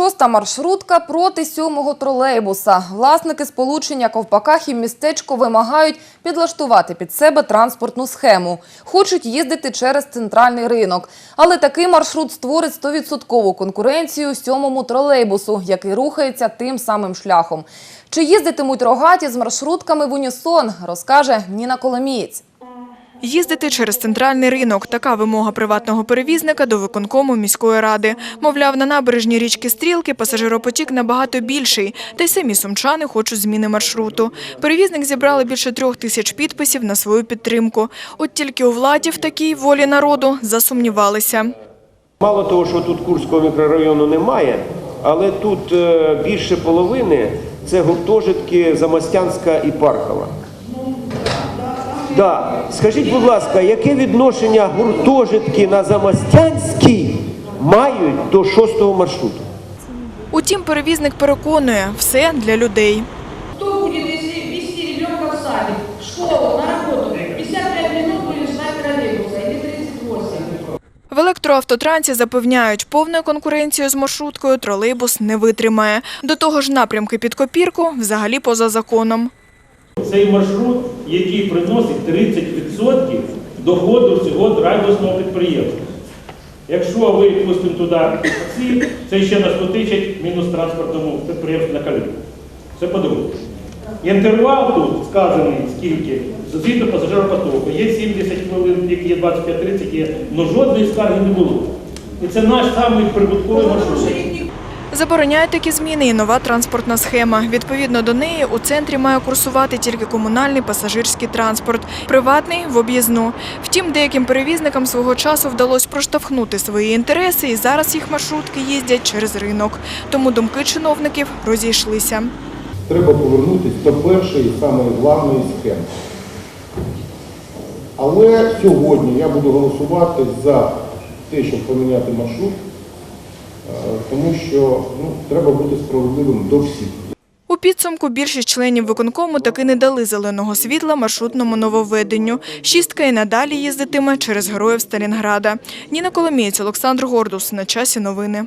Шоста маршрутка проти сьомого тролейбуса. Власники сполучення ковпака хіммістечко вимагають підлаштувати під себе транспортну схему. Хочуть їздити через центральний ринок. Але такий маршрут створить 100% конкуренцію сьомому тролейбусу, який рухається тим самим шляхом. Чи їздитимуть рогаті з маршрутками в унісон, розкаже Ніна Коломієць. Їздити через центральний ринок – така вимога приватного перевізника до виконкому міської ради. Мовляв, на набережні річки Стрілки пасажиропотік набагато більший, та й самі сумчани хочуть зміни маршруту. Перевізник зібрали більше трьох тисяч підписів на свою підтримку. От тільки у владі в такій волі народу засумнівалися. Мало того, що тут Курського мікрорайону немає, але тут е, більше половини це гуртожитки Замостянська і Пархова. Да. Скажіть, будь ласка, яке відношення гуртожитки на Замостянській мають до шостого маршруту? Утім, перевізник переконує – все для людей. Кто будет, если вести ребенка в садик, в школу, на работу? 55 минут будешь ждать троллейбуса или 38. В електроавтотрансі запевняють, повною конкуренцією з маршруткою тролейбус не витримає. До того ж, напрямки під копірку взагалі поза законом. Цей маршрут, який приносить 30% доходу всього драйверсного підприємства. Якщо ви пустимо туди таксі, це ще на 100 тисяч мінус транспортному підприємству на калітку. Це по-друге. Інтервал тут сказаний скільки, згідно пасажиропотоку. Є 70 хвилин, є 25-30, є, але жодної скарги не було. І це наш самий прибутковий маршрут. Забороняє такі зміни і нова транспортна схема. Відповідно до неї у центрі має курсувати тільки комунальний пасажирський транспорт, приватний – в об'їзну. Втім, деяким перевізникам свого часу вдалося проштовхнути свої інтереси, і зараз їх маршрутки їздять через ринок. Тому думки чиновників розійшлися. треба повернутися до першої самої головної схеми. Але сьогодні я буду голосувати за те, щоб поміняти маршрут, тому що ну, треба бути справедливим до всіх. У підсумку більшість членів виконкому таки не дали зеленого світла маршрутному нововведенню. Шістка і надалі їздитиме через героїв Сталінграда. Ніна Коломієць, Олександр Гордус. На часі новини.